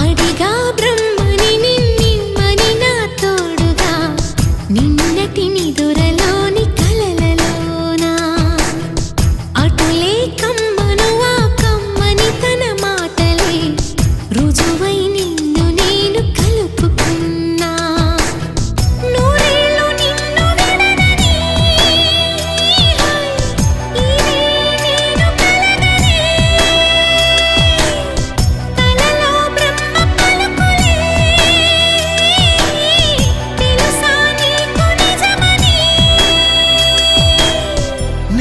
അടികാബ്ര